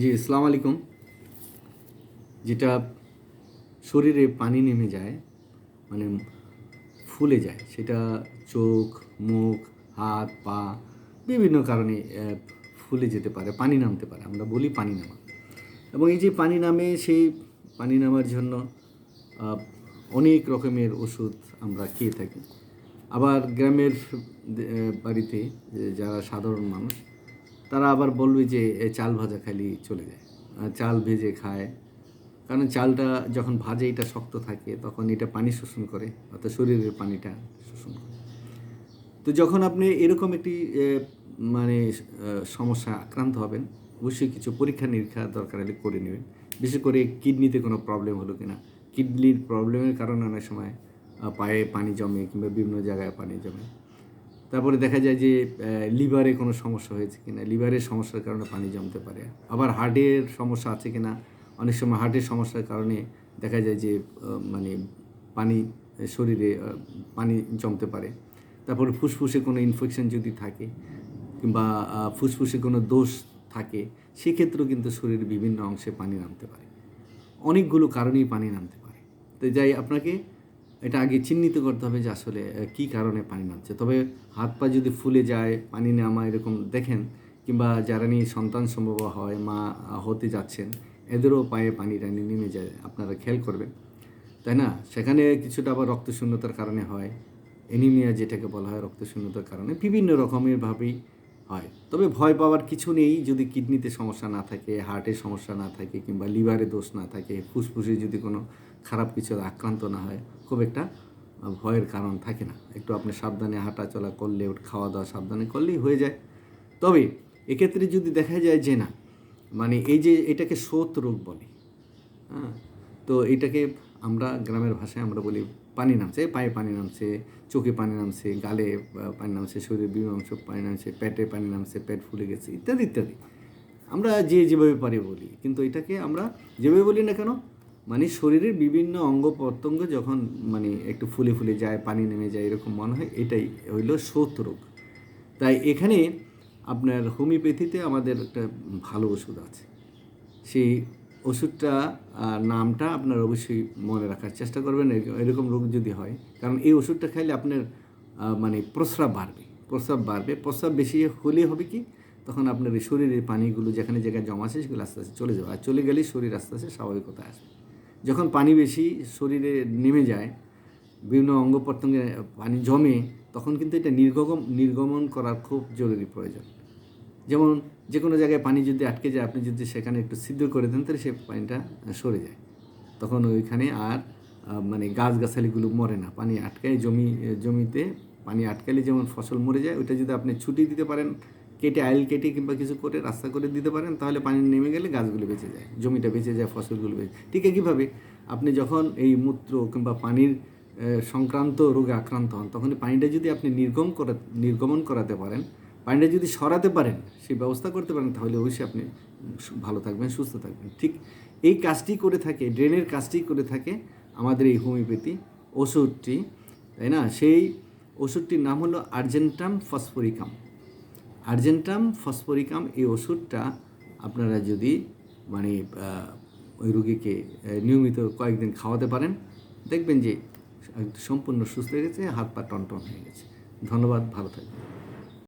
জি, আসসালামু আলাইকুম। যেটা শরীরে পানি নেমে যায় মানে ফুলে যায়, সেটা চোখ, মুখ, হাত, পা বিভিন্ন কারণে ফুলে যেতে পারে, পানি নামতে পারে, আমরা বলি পানি নামা। এবং এই যে পানি নামে, সেই পানি নামার জন্য অনেক রকমের ওষুধ আমরা খেয়ে থাকি। আবার গ্রামের বাড়িতে যারা সাধারণ মানুষ তারা আবার বলবে যে চাল ভাজা খালি চলে যায়। চাল ভেজে খায়। কারণ চালটা যখন ভাজে, এটা শক্ত থাকে, তখন এটা পানি শোষণ করে, অর্থাৎ শরীরের পানিটা শোষণ করে। তো যখন আপনি এরকম একটি মানে সমস্যা আক্রান্ত হবেন, অবশ্যই কিছু পরীক্ষা নিরীক্ষা দরকার হলে করে নেবেন। বিশেষ করে কিডনিতে কোনো প্রবলেম হলো কিনা। কিডনির প্রবলেমের কারণে অনেক সময় পায়ে পানি জমে কিংবা বিভিন্ন জায়গায় পানি জমে। তারপরে দেখা যায় যে লিভারে কোনো সমস্যা হয়েছে কিনা, লিভারের সমস্যার কারণে পানি জমতে পারে। আবার হার্টের সমস্যা আছে কিনা, অনেক সময় হার্টের সমস্যার কারণে দেখা যায় যে মানে পানি শরীরে পানি জমতে পারে। তারপরে ফুসফুসে কোনো ইনফেকশন যদি থাকে কিংবা ফুসফুসে কোনো দোষ থাকে, সেক্ষেত্রেও কিন্তু শরীরের বিভিন্ন অংশে পানি নামতে পারে। অনেকগুলো কারণেই পানি নামতে পারে। তো যাই, আপনাকে এটা আগে চিহ্নিত করতে হবে যে আসলে কী কারণে পানি নামছে। তবে হাত পা যদি ফুলে যায়, পানি নামা এরকম দেখেন, কিংবা যারা নিয়ে সন্তান সম্ভব হয়, মা হতে যাচ্ছেন, এদেরও পায়ে পানি টানি নেমে যায়। আপনারা খেয়াল করবেন। তাই না? সেখানে কিছুটা আবার রক্তশূন্যতার কারণে হয়। এনিমিয়া যেটাকে বলা হয় রক্তশূন্যতার কারণে বিভিন্ন রকমের ভাবেই হয়। তবে ভয় পাওয়ার কিছু নেই। যদি কিডনিতে সমস্যা না থাকে, হার্টের সমস্যা না থাকে, কিংবা লিভারে দোষ না থাকে, ফুসফুসে যদি কোনো খারাপ কিছু আক্রান্ত না হয়, খুব একটা ভয়ের কারণ থাকে না। একটু আপনি সাবধানে হাঁটা চলা করলে খাওয়া দাওয়া সাবধানে করলেই হয়ে যায়। তবে এক্ষেত্রে যদি দেখা যায় যে না মানে এই যে এটাকে শোথ রোগ বলে হ্যাঁ তো এটাকে আমরা গ্রামের ভাষায় আমরা বলি পানি নামছে, পায়ে পানি নামছে, চোখে পানি নামছে, গালে পানি নামছে শরীরের বিভিন্ন অংশ পানি নামছে, পেটে পানি নামছে, পেট ফুলে গেছে, ইত্যাদি ইত্যাদি। আমরা যে যেভাবে পারি বলি, কিন্তু এটাকে আমরা যেভাবে বলি না কেন মানে শরীরের বিভিন্ন অঙ্গ প্রত্যঙ্গ যখন মানে একটু ফুলে ফুলে যায়, পানি নেমে যায়, এরকম মনে হয়, এটাই হইল শোথ রোগ। তাই এখানে আপনার হোমিওপ্যাথিতে আমাদের একটা ভালো ওষুধ আছে। সেই ওষুধটা নামটা আপনার অবশ্যই মনে রাখার চেষ্টা করবেন এরকম- এরকম রোগ যদি হয়, কারণ এই ওষুধটা খাইলে আপনার মানে প্রস্রাব বাড়বে প্রস্রাব বাড়বে, প্রস্রাব বেশি হলে হবে কি, তখন আপনার এই শরীরের পানিগুলো যেখানে জায়গায় জমা আছে, সেগুলো আস্তে আস্তে চলে যাবে, আর চলে গেলেই শরীর আস্তে আস্তে স্বাভাবিকতা আসবে। যখন পানি বেশি শরীরে নেমে যায়, বিভিন্ন অঙ্গ প্রত্যঙ্গে পানি জমে, তখন কিন্তু এটা নির্গম, নির্গমন করার খুব জরুরি প্রয়োজন। যেমন যে কোনো জায়গায় পানি যদি আটকে যায়, আপনি যদি সেখানে একটু সিদ্ধ করে দেন, তাহলে সে পানিটা সরে যায়। তখন ওইখানে আর মানে গাছগাছালিগুলো মরে না। পানি আটকায়, জমি, জমিতে পানি আটকালে যেমন ফসল মরে যায়, ওইটা যদি আপনি ছুটি দিতে পারেন কেটে আইল কেটে কিংবা কিছু করে রাস্তা করে দিতে পারেন, তাহলে পানি নেমে গেলে গাছগুলো বেঁচে যায়, জমিটা বেঁচে যায়, ফসলগুলো বেঁচে ঠিক একইভাবে আপনি যখন এই মূত্র কিংবা পানির সংক্রান্ত রোগে আক্রান্ত হন, তখন পানিটা যদি আপনি নির্গম করা, নির্গমন করাতে পারেন, পানিটা যদি সরাতে পারেন সেই ব্যবস্থা করতে পারেন, তাহলে অবশ্যই আপনি ভালো থাকবেন, সুস্থ থাকবেন। ঠিক এই কাজটি করে থাকে, ড্রেনের কাজটি করে থাকে আমাদের এই হোমিওপ্যাথি ওষুধটি, তাই না? সেই ওষুধটির নাম হলো আর্জেন্টাম ফসফরিকাম। আর্জেন্টাম, ফসফরিকাম এই ওষুধটা আপনারা যদি মানে ওই রুগীকে নিয়মিত কয়েকদিন খাওয়াতে পারেন, দেখবেন যে সম্পূর্ণ সুস্থ হয়ে গেছে, হাত পা টনটন হয়ে গেছে। ধন্যবাদ, ভালো থাকবেন।